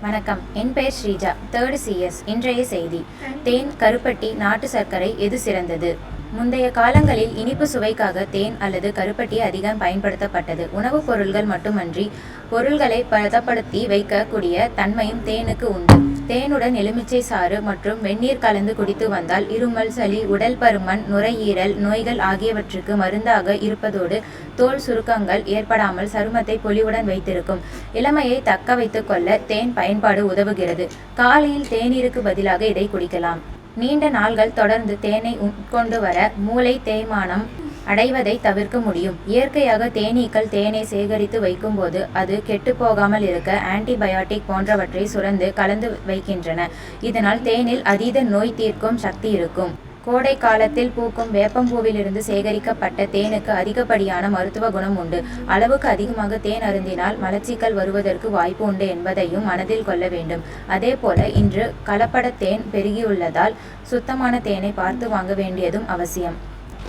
வணக்கம். என் பெயர் Sreeja. Third CS இன்றைய செய்தி. தேன் கருப்பட்டி நாட்டு சர்க்கரை எது சிறந்தது? முந்தைய காலங்களில் இனிப்பு சுவைக்காக தேன் அல்லது கருப்பட்டி அதிகம் பயன்படுத்தப்பட்டது. உணவுப் பொருள்கள் மட்டுமன்றி பொருள்களை பதப்படுத்தி வைக்கக்கூடிய தன்மையும் தேனுக்கு உண்டு. தேனுடன் எலுமிச்சை சாறு மற்றும் வெந்நீர் கலந்து குடித்து வந்தால் இருமல் சளி உடல் பருமன் நுரையீரல் நோய்கள் ஆகியவற்றுக்கு மருந்தாக இருப்பதோடு தோல் சுருக்கங்கள் ஏற்படாமல் சருமத்தை பொலிவுடன் வைத்திருக்கும். இளமையை தக்க வைத்துக் கொள்ள தேன் பயன்பாடு உதவுகிறது. காலையில் தேநீருக்கு பதிலாக இதை குடிக்கலாம். நீண்ட நாள்கள் தொடர்ந்து தேனை உட்கொண்டு வர மூளை தேய்மானம் அடைவதை தவிர்க்க முடியும். இயற்கையாக தேனீக்கள் தேனை சேகரித்து வைக்கும்போது அது கெட்டுப்போகாமல் இருக்க ஆன்டிபயோட்டிக் போன்றவற்றை சுரந்து கலந்து வைக்கின்றன. இதனால் தேனில் அதீத நோய் தீர்க்கும் சக்தி இருக்கும். கோடை காலத்தில் பூக்கும் வேப்பம்பூவிலிருந்து சேகரிக்கப்பட்ட தேனுக்கு அதிகப்படியான மருத்துவ குணம் உண்டு. அளவுக்கு அதிகமாக தேன் அருந்தினால் மலச்சிக்கல் வருவதற்கு வாய்ப்பு உண்டு என்பதையும் மனதில் கொள்ள வேண்டும். அதே போல இன்று கலப்பட தேன் பெருகியுள்ளதால் சுத்தமான தேனை பார்த்து வாங்க வேண்டியதும் அவசியம்.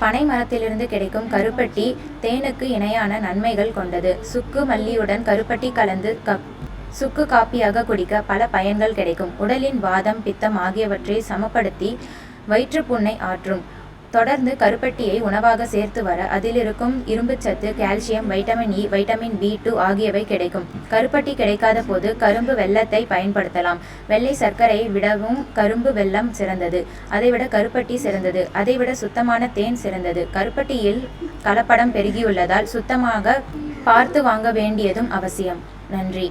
பனை மரத்திலிருந்து கிடைக்கும் கருப்பட்டி தேனுக்கு இணையான நன்மைகள் கொண்டது. சுக்கு மல்லியுடன் கருப்பட்டி கலந்து கப் சுக்கு காப்பியாக குடிக்க பல பயன்கள் கிடைக்கும். உடலின் வாதம் பித்தம் ஆகியவற்றை சமப்படுத்தி வயிற்றுப்புண்ணை ஆற்றும். தொடர்ந்து கருப்பட்டியை உணவாக சேர்த்து வர அதிலிருக்கும் இரும்புச்சத்து calcium vitamin E vitamin B two ஆகியவை கிடைக்கும். கருப்பட்டி கிடைக்காத போது கரும்பு வெல்லத்தை பயன்படுத்தலாம். வெள்ளை சர்க்கரையை விடவும் கரும்பு வெல்லம் சிறந்தது. அதைவிட கருப்பட்டி சிறந்தது. அதைவிட சுத்தமான தேன் சிறந்தது. கருப்பட்டியில் கலப்படம் பெருகியுள்ளதால் சுத்தமாக பார்த்து வாங்க வேண்டியதும் அவசியம். நன்றி.